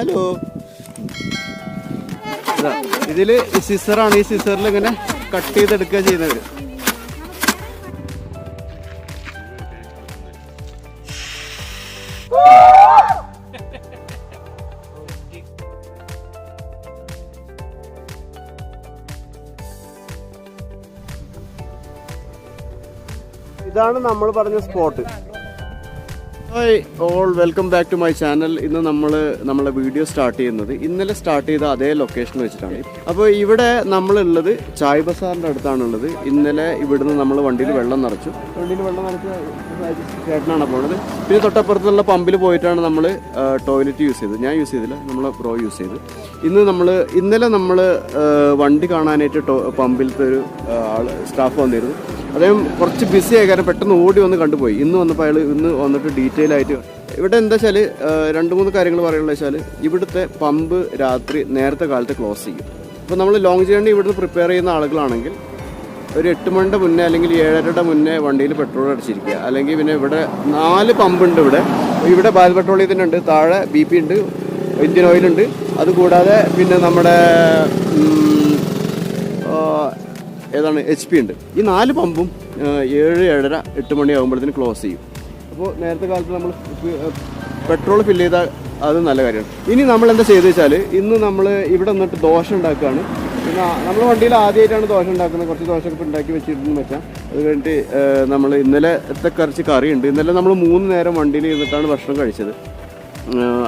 Hello ഇതിൽ സിസറാണ് ഈ സിസറിൽ ഇങ്ങനെ കട്ട് ചെയ്തെടുക്കുക ചെയ്യുന്നത്. ഇതാണ് നമ്മൾ പറഞ്ഞ spot hi all welcome back to my channel ഇന്ന് നമ്മൾ നമ്മളെ വീഡിയോ സ്റ്റാർട്ട് ചെയ്യുന്നത്. ഇന്നലെ സ്റ്റാർട്ട് ചെയ്ത അതേ ലൊക്കേഷൻ വെച്ചിട്ടാണ്. അപ്പോൾ ഇവിടെ നമ്മളുള്ളത് ചായ് ബസാറിന്റെ അടുത്താണുള്ളത്. ഇന്നലെ ഇവിടുന്ന് നമ്മൾ വണ്ടിയിൽ വെള്ളം നിറച്ചു. വണ്ടിയിൽ വെള്ളം നിറച്ച് ചേട്ടനാണ് പോണത്. പിന്നെ തൊട്ടപ്പുറത്തുള്ള പമ്പിൽ പോയിട്ടാണ് നമ്മൾ ടോയ്ലറ്റ് യൂസ് ചെയ്തത്. ഞാൻ യൂസ് ചെയ്തില്ല നമ്മൾ പ്രോ യൂസ് ചെയ്ത്. ഇന്ന് നമ്മൾ ഇന്നലെ നമ്മൾ വണ്ടി കാണാനായിട്ട് ടോ പമ്പിലത്തെ ഒരു ആൾ സ്റ്റാഫ് വന്നിരുന്നു. അദ്ദേഹം കുറച്ച് ബിസി ആയി കാരണം പെട്ടെന്ന് ഓടി വന്ന് കണ്ടുപോയി. ഇന്ന് വന്നപ്പോൾ അയാൾ ഇന്ന് വന്നിട്ട് ഡീറ്റെയിൽ ആയിട്ട് ഇവിടെ എന്താ വെച്ചാൽ രണ്ട് മൂന്ന് കാര്യങ്ങൾ പറയാനുള്ള വെച്ചാൽ ഇവിടുത്തെ പമ്പ് രാത്രി നേരത്തെ കാലത്ത് ക്ലോസ് ചെയ്യും. അപ്പോൾ നമ്മൾ ലോങ് ജേണി ഇവിടുന്ന് പ്രിപ്പയർ ചെയ്യുന്ന ആളുകളാണെങ്കിൽ ഒരു എട്ട് മണിയുടെ മുന്നേ അല്ലെങ്കിൽ ഏഴരയുടെ മുന്നേ വണ്ടിയിൽ പെട്രോൾ അടിച്ചിരിക്കുക. അല്ലെങ്കിൽ പിന്നെ ഇവിടെ നാല് പമ്പുണ്ട് ഇവിടെ. ഇവിടെ ബാൽ പെട്രോളിയത്തിന്റെ ഉണ്ട് താഴെ ബി പി ഉണ്ട് ഇന്ത്യൻ ഓയിലുണ്ട് അതുകൂടാതെ പിന്നെ നമ്മുടെ ഏതാണ് എച്ച് പി ഉണ്ട്. ഈ നാല് പമ്പും ഏഴ് ഏഴര എട്ട് മണിയാകുമ്പോഴത്തേന് ക്ലോസ് ചെയ്യും. അപ്പോൾ നേരത്തെ കാലത്ത് നമ്മൾ പെട്രോൾ ഫില്ല് ചെയ്താൽ അത് നല്ല കാര്യമാണ്. ഇനി നമ്മൾ എന്താ ചെയ്തു വെച്ചാൽ ഇന്ന് നമ്മൾ ഇവിടെ നിന്നിട്ട് ദോശ ഉണ്ടാക്കുകയാണ് പിന്നെ നമ്മൾ വണ്ടിയിൽ ആദ്യമായിട്ടാണ് ദോശ ഉണ്ടാക്കുന്നത്. കുറച്ച് ദോശയൊക്കെ ഉണ്ടാക്കി വെച്ചിരുന്നു വെച്ചാൽ അത് കഴിഞ്ഞിട്ട് നമ്മൾ ഇന്നലെ കുറച്ച് ഉണ്ട് ഇന്നലെ നമ്മൾ മൂന്ന് നേരം വണ്ടിയിൽ ഇരുന്നിട്ടാണ് ഭക്ഷണം കഴിച്ചത്.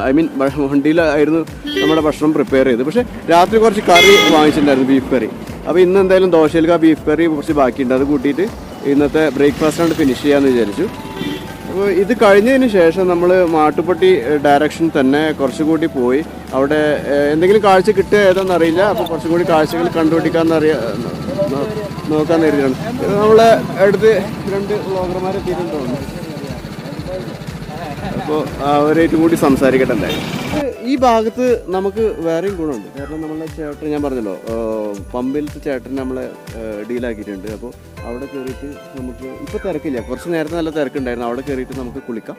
ഐ മീൻ വണ്ടിയിലായിരുന്നു നമ്മുടെ ഭക്ഷണം പ്രിപ്പയർ ചെയ്ത് പക്ഷേ രാത്രി കുറച്ച് കറി വാങ്ങിച്ചിട്ടുണ്ടായിരുന്നു ബീഫ് കറി അപ്പോൾ ഇന്ന് എന്തായാലും ദോശയിലേക്ക് ആ ബീഫ് കറി കുറച്ച് ബാക്കിയുണ്ട്. അത് കൂട്ടിയിട്ട് ഇന്നത്തെ ബ്രേക്ക്ഫാസ്റ്റ് ആണ് ഫിനിഷ് ചെയ്യാമെന്ന് വിചാരിച്ചു. അപ്പോൾ ഇത് കഴിഞ്ഞതിന് ശേഷം നമ്മൾ മാട്ടുപ്പെട്ടി ഡയറക്ഷൻ തന്നെ കുറച്ചുകൂടി പോയി. അവിടെ എന്തെങ്കിലും കാഴ്ച കിട്ടുക ഏതാണെന്ന് അറിയില്ല. അപ്പോൾ കുറച്ചും കൂടി കാഴ്ചകൾ കണ്ടുപിടിക്കാമെന്ന് അറിയാ നോ- നോക്കാൻ നേരിട്ടാണ് നമ്മളെ അടുത്ത് രണ്ട് വ്ളോഗർമാർ എത്തിയിട്ടുണ്ടോ അപ്പോൾ അവരായിട്ട് കൂടി സംസാരിക്കട്ടെ എന്തായാലും. ഈ ഭാഗത്ത് നമുക്ക് വേറെയും ഗുണമുണ്ട്. കാരണം നമ്മളെ ചേട്ടൻ ഞാൻ പറഞ്ഞല്ലോ പമ്പിലത്തെ ചേട്ടൻ നമ്മളെ ഡീലാക്കിയിട്ടുണ്ട്. അപ്പോൾ അവിടെ കയറിയിട്ട് നമുക്ക് ഇപ്പോൾ തിരക്കില്ല. കുറച്ച് നേരത്തെ നല്ല തിരക്കുണ്ടായിരുന്നു. അവിടെ കയറിയിട്ട് നമുക്ക് കുളിക്കാം.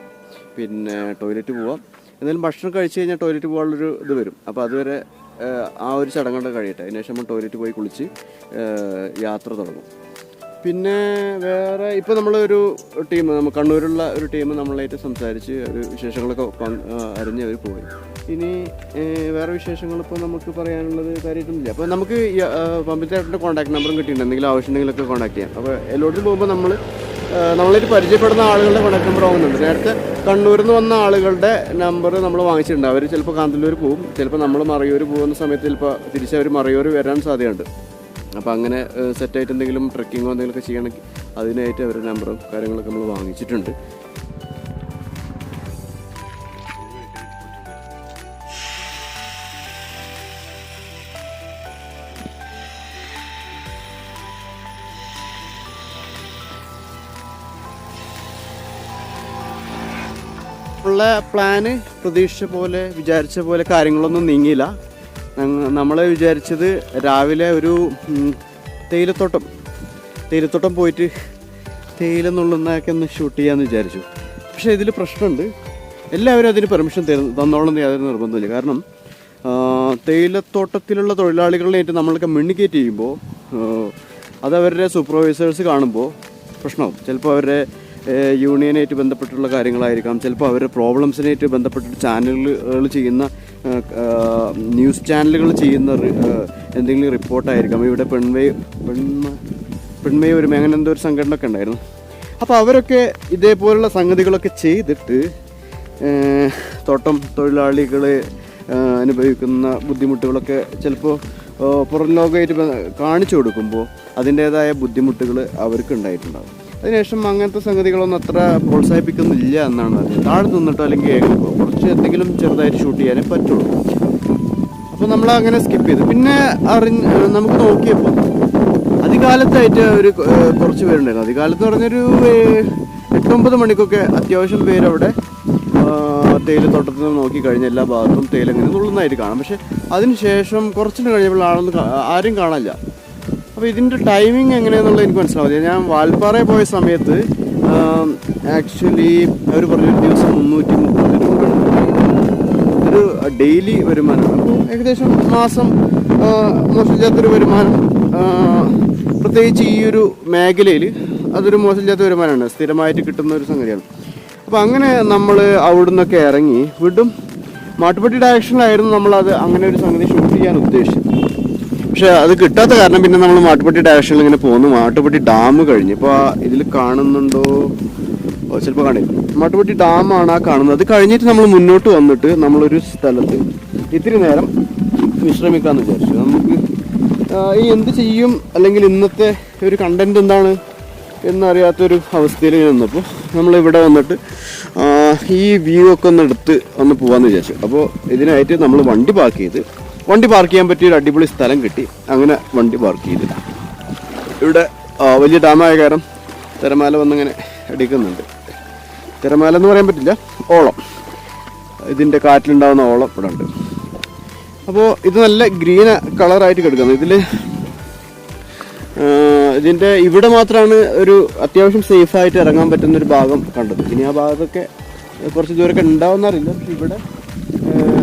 പിന്നെ ടോയ്ലറ്റ് പോവാം. എന്നാലും ഭക്ഷണം കഴിച്ച് കഴിഞ്ഞാൽ ടോയ്ലറ്റ് പോകാനുള്ളൊരു ഇത് വരും. അപ്പോൾ അതുവരെ ആ ഒരു ചടങ്ങുകൊണ്ട് കഴിയട്ടെ. അതിനുശേഷം നമ്മൾ ടോയ്ലറ്റ് പോയി കുളിച്ച് യാത്ര തുടങ്ങും. പിന്നെ വേറെ ഇപ്പോൾ നമ്മളൊരു ടീം കണ്ണൂരുള്ള ഒരു ടീം നമ്മളായിട്ട് സംസാരിച്ച് ഒരു വിശേഷങ്ങളൊക്കെ അറിഞ്ഞ് അവർ പോയി. ഇനി വേറെ വിശേഷങ്ങൾ ഇപ്പോൾ നമുക്ക് പറയാനുള്ളത് കാര്യമായിട്ടൊന്നുമില്ല. അപ്പോൾ നമുക്ക് പമ്പിൽ ചേട്ടന്റെ കോൺടാക്ട് നമ്പറും കിട്ടിയിട്ടുണ്ട്. എന്തെങ്കിലും ആവശ്യമുണ്ടെങ്കിലൊക്കെ കോൺടാക്ട് ചെയ്യാം. അപ്പോൾ എല്ലായിടത്തും പോകുമ്പോൾ നമ്മൾ നമ്മളായിട്ട് പരിചയപ്പെടുന്ന ആളുകളുടെ കോൺടാക്ട് നമ്പർ വാങ്ങുന്നുണ്ട്. നേരത്തെ കണ്ണൂരിൽ നിന്ന് വന്ന ആളുകളുടെ നമ്പർ നമ്മൾ വാങ്ങിച്ചിട്ടുണ്ട്. അവർ ചിലപ്പോൾ കാന്തല്ലൂർ പോകും ചിലപ്പോൾ നമ്മൾ മറയൂർ പോകുന്ന സമയത്ത് ചിലപ്പോൾ തിരിച്ച് അവർ മറയൂർ വരാൻ സാധ്യതയുണ്ട്. അപ്പോൾ അങ്ങനെ സെറ്റായിട്ട് എന്തെങ്കിലും ട്രക്കിങ്ങോ എന്തെങ്കിലുമൊക്കെ ചെയ്യണമെങ്കിൽ അതിനായിട്ട് അവരുടെ നമ്പറും കാര്യങ്ങളൊക്കെ നമ്മൾ വാങ്ങിച്ചിട്ടുണ്ട്. പ്ലാന് പ്രതീക്ഷിച്ച പോലെ വിചാരിച്ച പോലെ കാര്യങ്ങളൊന്നും നീങ്ങിയില്ല. നമ്മൾ വിചാരിച്ചത് രാവിലെ ഒരു തേയിലത്തോട്ടം തേയിലത്തോട്ടം പോയിട്ട് തേയില നുള്ളുന്നതൊക്കെ ഒന്ന് ഷൂട്ട് ചെയ്യാമെന്ന് വിചാരിച്ചു. പക്ഷെ ഇതിൽ പ്രശ്നമുണ്ട്. എല്ലാവരും അതിന് പെർമിഷൻ തന്നോളം യാതൊരു നിർബന്ധമില്ല കാരണം തേയിലത്തോട്ടത്തിലുള്ള തൊഴിലാളികളിലേറ്റ് നമ്മൾ കമ്മ്യൂണിക്കേറ്റ് ചെയ്യുമ്പോൾ അത് അവരുടെ സൂപ്പർവൈസേഴ്സ് കാണുമ്പോൾ പ്രശ്നമാവും. ചിലപ്പോൾ അവരുടെ യൂണിയനായിട്ട് ബന്ധപ്പെട്ടുള്ള കാര്യങ്ങളായിരിക്കാം. ചിലപ്പോൾ അവരുടെ പ്രോബ്ലംസിനായിട്ട് ബന്ധപ്പെട്ടിട്ട് ചാനലുകൾ ചെയ്യുന്ന ന്യൂസ് ചാനലുകൾ ചെയ്യുന്ന എന്തെങ്കിലും റിപ്പോർട്ടായിരിക്കാം. ഇവിടെ പെൺവേ പെൺമ ഒരു അങ്ങനെ എന്തോ ഒരു സംഘടന ഒക്കെ ഉണ്ടായിരുന്നു. അപ്പോൾ അവരൊക്കെ ഇതേപോലുള്ള സംഗതികളൊക്കെ ചെയ്തിട്ട് തോട്ടം തൊഴിലാളികൾ അനുഭവിക്കുന്ന ബുദ്ധിമുട്ടുകളൊക്കെ ചിലപ്പോൾ പുറം ലോകമായിട്ട് കാണിച്ചു കൊടുക്കുമ്പോൾ അതിന്റേതായ ബുദ്ധിമുട്ടുകൾ അവർക്ക് ഉണ്ടായിട്ടുണ്ടാകും അതിനുശേഷം അങ്ങനത്തെ സംഗതികളൊന്നും അത്ര പ്രോത്സാഹിപ്പിക്കുന്നില്ല എന്നാണ് താഴെ നിന്നിട്ടോ അല്ലെങ്കിൽ കുറച്ച് എന്തെങ്കിലും ചെറുതായിട്ട് ഷൂട്ട് ചെയ്യാനേ പറ്റുള്ളൂ. അപ്പോൾ നമ്മൾ അങ്ങനെ സ്കിപ്പ് ചെയ്തു. പിന്നെ അറി നമുക്ക് നോക്കിയപ്പോൾ അധികാലത്തായിട്ട് ഒരു കുറച്ച് പേരുണ്ടായിരുന്നു. അധികാലത്ത് പറഞ്ഞൊരു എട്ടൊമ്പത് മണിക്കൊക്കെ അത്യാവശ്യം പേരവിടെ തേയിലത്തോട്ടത്തിൽ നിന്ന് നോക്കി കഴിഞ്ഞ എല്ലാ ഭാഗത്തും തേയില ഇങ്ങനെ നുള്ളുന്നതായിട്ട് കാണാം. പക്ഷെ അതിനുശേഷം കുറച്ചിന് കഴിഞ്ഞപ്പോൾ ആളൊന്നും ആരും കാണില്ല അപ്പോൾ ഇതിന്റെ ടൈമിംഗ് എങ്ങനെയാണെന്നുള്ളത് എനിക്ക് മനസ്സിലാവില്ല ഞാൻ വാൽപ്പാറ പോയ സമയത്ത് ആക്ച്വലി അവർ പറഞ്ഞൊരു ദിവസം മുന്നൂറ്റി മുപ്പത് രൂപ ഒരു ഡെയിലി വരുമാനം. അപ്പോൾ ഏകദേശം മാസം മോശം മോശമില്ലാത്തൊരു വരുമാനം. പ്രത്യേകിച്ച് ഈ ഒരു മേഖലയിൽ അതൊരു മോശമില്ലാത്ത വരുമാനമാണ്. സ്ഥിരമായിട്ട് കിട്ടുന്ന ഒരു സംഗതിയാണ്. അപ്പോൾ അങ്ങനെ നമ്മൾ അവിടെ നിന്നൊക്കെ ഇറങ്ങി വീണ്ടും മാട്ടുപ്പെട്ടി ഡയറക്ഷനിലായിരുന്നു നമ്മളത് അങ്ങനെ ഒരു സംഗതി ഷൂട്ട് ചെയ്യാൻ ഉദ്ദേശിച്ചത്. പക്ഷെ അത് കിട്ടാത്ത കാരണം പിന്നെ നമ്മൾ മാട്ടുപ്പെട്ടി ഡയറക്ഷനിൽ ഇങ്ങനെ പോകുന്നു. മാട്ടുപ്പെട്ടി ഡാം കഴിഞ്ഞ്. ഇപ്പോൾ ഇതിൽ കാണുന്നുണ്ടോ? ചിലപ്പോൾ കാണില്ല മാട്ടുപ്പെട്ടി ആണ് ആ കാണുന്നത്. അത് കഴിഞ്ഞിട്ട് നമ്മൾ മുന്നോട്ട് വന്നിട്ട് നമ്മളൊരു സ്ഥലത്ത് ഇത്തിരി നേരം വിശ്രമിക്കാമെന്ന് വിചാരിച്ചു. നമുക്ക് ഈ എന്ത് ചെയ്യും? അല്ലെങ്കിൽ ഇന്നത്തെ ഒരു കണ്ടന്റ് എന്താണ് എന്നറിയാത്തൊരു അവസ്ഥയിൽ നിന്നപ്പോൾ നമ്മളിവിടെ വന്നിട്ട് ഈ വ്യൂ ഒക്കെ ഒന്ന് എടുത്ത് ഒന്ന് പോകാമെന്ന് വിചാരിച്ചു. അപ്പോൾ ഇതിനായിട്ട് നമ്മൾ വണ്ടി പാർക്ക് ചെയ്ത് വണ്ടി പാർക്ക് ചെയ്യാൻ പറ്റിയ ഒരു അടിപൊളി സ്ഥലം കിട്ടി. അങ്ങനെ വണ്ടി പാർക്ക് ചെയ്തില്ല ഇവിടെ വലിയ ഡാമായ കാരണം തിരമാല വന്നിങ്ങനെ അടിക്കുന്നുണ്ട്. തിരമാല എന്ന് പറയാൻ പറ്റില്ല ഓളം. ഇതിന്റെ കാറ്റിലുണ്ടാകുന്ന ഓളം ഇവിടെ ഉണ്ട്. അപ്പോൾ ഇത് നല്ല ഗ്രീൻ കളറായിട്ട് കിടക്കുന്നത് ഇതിൽ ഇതിന്റെ ഇവിടെ മാത്രമാണ് ഒരു അത്യാവശ്യം സേഫായിട്ട് ഇറങ്ങാൻ പറ്റുന്ന ഒരു ഭാഗം കണ്ടത്. ഇനി ആ ഭാഗത്തൊക്കെ കുറച്ച് ദൂരമൊക്കെ ഉണ്ടാവുന്നറിയില്ല പക്ഷെ ഇവിടെ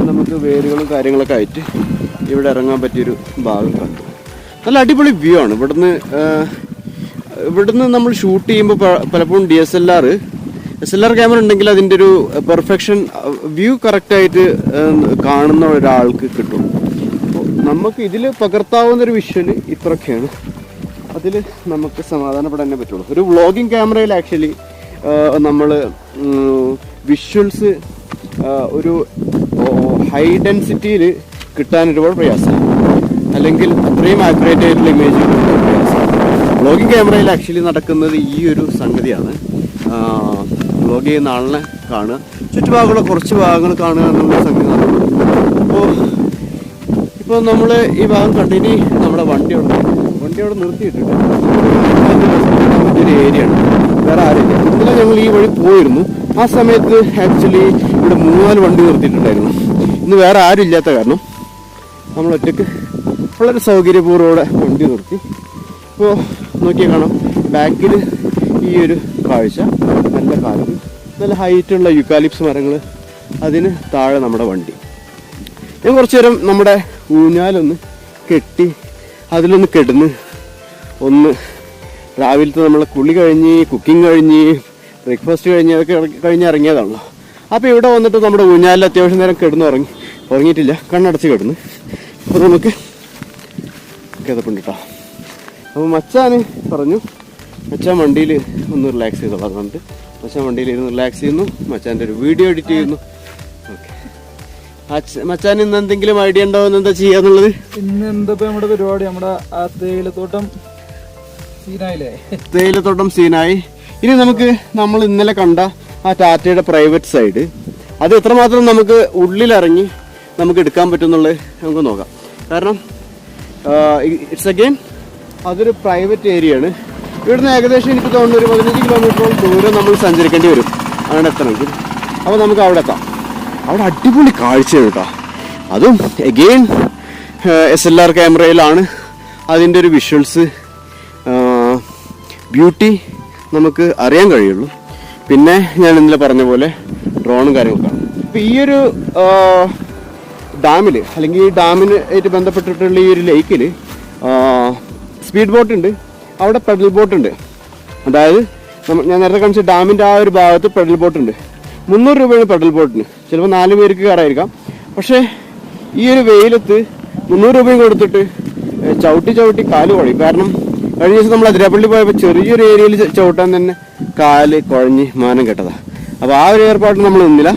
നമുക്ക് വേരുകളും കാര്യങ്ങളൊക്കെ ആയിട്ട് ഇവിടെ ഇറങ്ങാൻ പറ്റിയൊരു ഭാഗം കണ്ടു. നല്ല അടിപൊളി വ്യൂ ആണ്. ഇവിടുന്ന് ഇവിടുന്ന് നമ്മൾ ഷൂട്ട് ചെയ്യുമ്പോൾ പലപ്പോഴും D S L R S L R camera ഉണ്ടെങ്കിൽ അതിന്റെ ഒരു പെർഫെക്ഷൻ വ്യൂ കറക്റ്റായിട്ട് കാണുന്ന ഒരാൾക്ക് കിട്ടും. അപ്പോൾ നമുക്ക് ഇതിൽ പകർത്താവുന്ന ഒരു വിഷ്വൽ ഇത്രയൊക്കെയാണ്. അതിൽ നമുക്ക് സമാധാനപ്പെടാനേ പറ്റുള്ളൂ. ഒരു വ്ളോഗിങ് ക്യാമറയിൽ ആക്ച്വലി നമ്മൾ വിഷ്വൽസ് ഒരു ഹൈ ഡെൻസിറ്റിയിൽ കിട്ടാൻ ഒരുപാട് പ്രയാസമാണ് അല്ലെങ്കിൽ അത്രയും ആക്യുറേറ്റ് ആയിട്ടുള്ള ഇമേജ് പ്രയാസമാണ് വ്ളോഗിങ് ക്യാമറയിൽ ആക്ച്വലി നടക്കുന്നത് ഈ ഒരു സംഗതിയാണ്. വ്ളോഗ് ചെയ്യുന്ന ആളിനെ കാണുക. ചുറ്റുഭാഗങ്ങളെ കുറച്ച് ഭാഗങ്ങൾ കാണുക എന്നുള്ള സംഗതി അപ്പോൾ ഇപ്പോൾ നമ്മൾ ഈ ഭാഗം കണ്ടിന്യൂ നമ്മുടെ വണ്ടി അവിടെ വണ്ടി അവിടെ നിർത്തിയിട്ടുണ്ട്. ഒരു ഏരിയ ആണ്. വേറെ ആരെയും ഇന്നലെ ഞങ്ങൾ ഈ വഴി പോയിരുന്നു. ആ സമയത്ത് ആക്ച്വലി ഇവിടെ മൂന്നാൽ വണ്ടി നിർത്തിയിട്ടുണ്ടായിരുന്നു. ഇന്ന് വേറെ ആരും ഇല്ലാത്ത കാരണം നമ്മൾ ഒറ്റയ്ക്ക് വളരെ സൗകര്യപൂർവം വണ്ടി നിർത്തി. ഇപ്പോൾ നോക്കിയാൽ കാണാം ബാക്കിൽ ഈ ഒരു കാഴ്ച. നല്ല കാലത്ത് നല്ല ഹൈറ്റുള്ള യുക്കാലിപ്സ് മരങ്ങൾ അതിന് താഴെ നമ്മുടെ വണ്ടി. ഞാൻ കുറച്ചു നേരം നമ്മുടെ ഊഞ്ഞാലൊന്ന് കെട്ടി അതിലൊന്ന് കെടുന്ന് ഒന്ന് രാവിലത്തെ നമ്മളെ കുളി കഴിഞ്ഞ് കുക്കിംഗ് കഴിഞ്ഞ് ബ്രേക്ക്ഫാസ്റ്റ് കഴിഞ്ഞ് അതൊക്കെ കഴിഞ്ഞ് ഇറങ്ങിയതാണല്ലോ. അപ്പോൾ ഇവിടെ വന്നിട്ട് നമ്മുടെ ഊഞ്ഞാലിൽ അത്യാവശ്യം നേരം കിടന്ന് ഉറങ്ങി ഉറങ്ങിയിട്ടില്ല കണ്ണടച്ച് കിടന്ന്. അപ്പോൾ നമുക്ക് കിതപ്പുണ്ട് കേട്ടോ അപ്പോൾ മച്ചാന് പറഞ്ഞു മച്ചാൻ വണ്ടിയിൽ ഒന്ന് റിലാക്സ് ചെയ്തോളാം അതുകൊണ്ട് മച്ചാൻ വണ്ടിയിൽ ഇരുന്ന് റിലാക്സ് ചെയ്യുന്നു മച്ചാന്റെ ഒരു വീഡിയോ എഡിറ്റ് ചെയ്യുന്നു. ഓക്കെ. മച്ചാൻ ഇന്ന് എന്തെങ്കിലും ഐഡിയ ഉണ്ടോ? എന്ന് എന്താ ചെയ്യാന്നുള്ളത് ഇന്ന് എന്താ നമ്മുടെ പരിപാടി? നമ്മുടെ ആ തേയിലത്തോട്ടം സീനായില്ലേ? തേയിലത്തോട്ടം സീനായി. ഇനി നമുക്ക് നമ്മൾ ഇന്നലെ കണ്ട ആ ടാറ്റയുടെ പ്രൈവറ്റ് സൈഡ് അത് എത്രമാത്രം നമുക്ക് ഉള്ളിലിറങ്ങി നമുക്ക് എടുക്കാൻ പറ്റുന്നുള്ളത് നമുക്ക് നോക്കാം. കാരണം ഇറ്റ്സ് അഗെയിൻ അതൊരു പ്രൈവറ്റ് ഏരിയ ആണ്. ഇവിടുന്ന് ഏകദേശം എനിക്ക് തോന്നുന്നു ഒരു പതിനഞ്ച് കിലോമീറ്ററോളം ദൂരം നമ്മൾ സഞ്ചരിക്കേണ്ടി വരും. അങ്ങനെ എത്തണമെങ്കിൽ. അപ്പോൾ നമുക്ക് അവിടെ എത്താം. അവിടെ അടിപൊളി കാഴ്ചയാണ് കേട്ടോ. അതും എഗെയിൻ എസ് എൽ ആർ ക്യാമറയിലാണ് അതിന്റെ ഒരു വിഷ്വൽസ് ബ്യൂട്ടി നമുക്ക് അറിയാൻ കഴിയുള്ളൂ. പിന്നെ ഞാൻ ഇന്നലെ പറഞ്ഞ പോലെ ഡ്രോണും കാര്യങ്ങളൊക്കെ. ഇപ്പം ഈ ഒരു ഡാമിൽ അല്ലെങ്കിൽ ഈ ഡാമിന് ആയിട്ട് ബന്ധപ്പെട്ടിട്ടുള്ള ഈ ഒരു ലേക്കിൽ സ്പീഡ് ബോട്ട് ഉണ്ട് അവിടെ പെഡൽ ബോട്ട് ഉണ്ട് അതായത് ഞാൻ നേരത്തെ കാണിച്ച ഡാമിന്റെ ആ ഒരു ഭാഗത്ത് പെഡൽ ബോട്ട് ഉണ്ട് മുന്നൂറ് രൂപയാണ് പെഡൽ ബോട്ടിന്. ചിലപ്പോൾ നാല് പേർക്ക് കയറായിരിക്കാം. പക്ഷേ ഈ ഒരു വെയിലത്ത് മുന്നൂറ് രൂപയും കൊടുത്തിട്ട് ചവിട്ടി ചവിട്ടി കാൽ കുഴയും. കാരണം കഴിഞ്ഞ ദിവസം നമ്മൾ അതിരപ്പള്ളി പോയപ്പോൾ ചെറിയൊരു ഏരിയയിൽ ചവിട്ടാൻ തന്നെ കാൽ കുഴഞ്ഞ് മാനം കെട്ടതാണ് അപ്പോൾ ആ ഒരു ഏർപ്പാട് നമ്മൾ നിന്നില്ല.